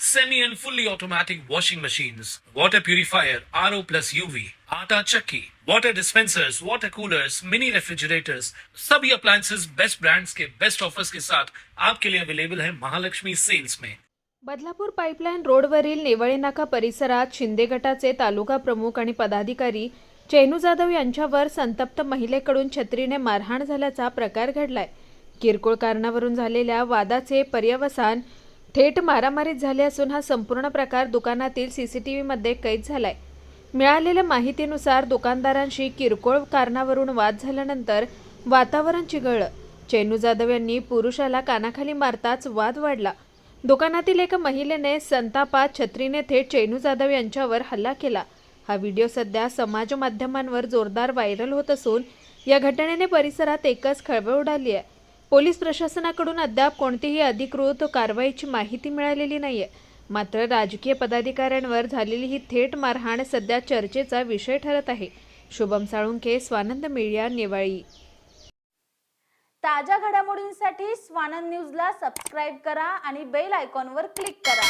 semi and fully automatic washing machines, water purifier, RO plus UV, आटा चक्की, water dispensers, water coolers, mini refrigerators, सभी appliances. Best brands के best offers के साथ आपके लिए अवेलेबल है महालक्ष्मी सेल्स में बदलापूर पाईपलाईन रोडवरील नेवळे नाका परिसरात शिंदे गटाचे तालुका प्रमुख आणि पदाधिकारी चेनू जाधव यांच्यावर संतप्त महिलेकडून छत्रीने मारहाण झाल्याचा प्रकार घडलाय. किरकोळ कारणावरून झालेल्या वादाचे पर्यवसान थेट मारामारीत झाले असून हा संपूर्ण प्रकार दुकानातील सीसीटीव्हीमध्ये कैद झालाय. मिळालेल्या माहितीनुसार दुकानदारांशी किरकोळ कारणावरून वाद झाल्यानंतर वातावरण चिघळलं चेनू जाधव यांनी पुरुषाला कानाखाली मारताच वाद वाढला. दुकानातील एका महिलेने संतापात छत्रीने थेट चेनू जाधव यांच्यावर हल्ला केला. हा व्हिडिओ सध्या समाज माध्यमांवर जोरदार व्हायरल होत असून या घटनेने परिसरात एकच खळबळ उडाली आहे. पोलीस प्रशासनाकडून अद्याप कोणतीही अधिकृत कारवाईची माहिती मिळालेली नाहीये. मात्र राजकीय पदाधिकाऱ्यांवर झालेली ही थेट मारहाण सध्या चर्चेचा विषय ठरत आहे. शुभम साळुंखे स्वानंद मीडिया नेवाळी. ताज्या घडामोडींसाठी स्वानंद न्यूजला सबस्क्राईब करा आणि बेल आयकॉनवर क्लिक करा.